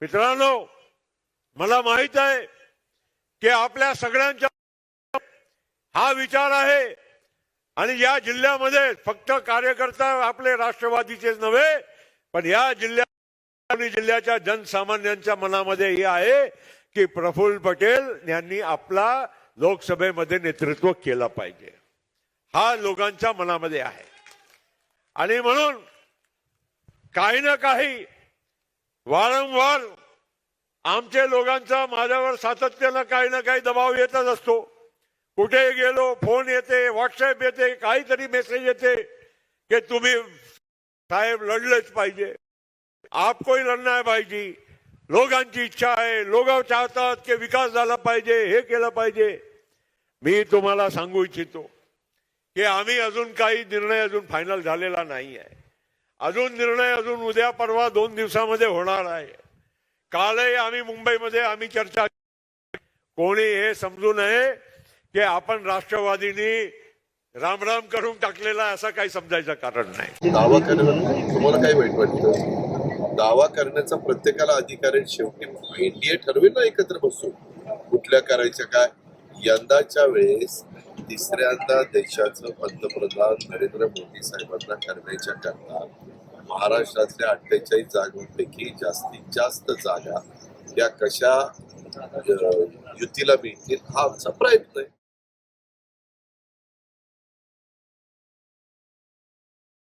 मित्रांनो मला माहीत आहे की आपल्या सगळ्यांच्या हा विचार आहे आणि या जिल्ह्यामध्ये फक्त कार्यकर्ता आपले राष्ट्रवादीचेच नव्हे पण या जिल्ह्या जिल्ह्याच्या जनसामान्यांच्या मनामध्ये हे आहे की प्रफुल्ल पटेल यांनी आपला लोकसभेमध्ये नेतृत्व केलं पाहिजे. हा लोकांच्या मनामध्ये आहे. आणि म्हणून काही ना काही वारंवार आमच्या लोकांचा माझ्यावर सातत्यानं काही ना काही दबाव येतच असतो. कुठे गेलो फोन येते व्हॉट्सअप येते काहीतरी मेसेज येते की तुम्ही साहेब लढलंच पाहिजे. आपकोही लढणार पाहिजे लोकांची इच्छा आहे. लोक चाहतात की विकास झाला पाहिजे हे केलं पाहिजे. मी तुम्हाला सांगू इच्छितो की आम्ही अजून काही निर्णय अजून फायनल झालेला नाही आहे अजून निर्णय अजून उद्या परवा दोन दिवसामध्ये होणार आहे. कालही आम्ही मुंबईमध्ये आम्ही चर्चा कोणी हे समजू नये की आपण राष्ट्रवादीनी रामराम करून टाकलेला असा असं काही समजायचं कारण नाही. दावा करणं तुम्हाला काय वाईट वाटतं? दावा करण्याचा प्रत्येकाला अधिकार आहे. शेवटी एनडीए ठरवेल ना एकत्र बसून. कुठल्या करायच्या काय? यंदाच्या वेळेस तिसऱ्यांदा देशाचं पंतप्रधान नरेंद्र मोदी साहेबांना करण्याच्या करता महाराष्ट्रातल्या अठ्ठेचाळीस जागांपैकी जास्तीत जास्त जागा या कशा युतीला मिळतील हा आमचा प्रयत्न आहे.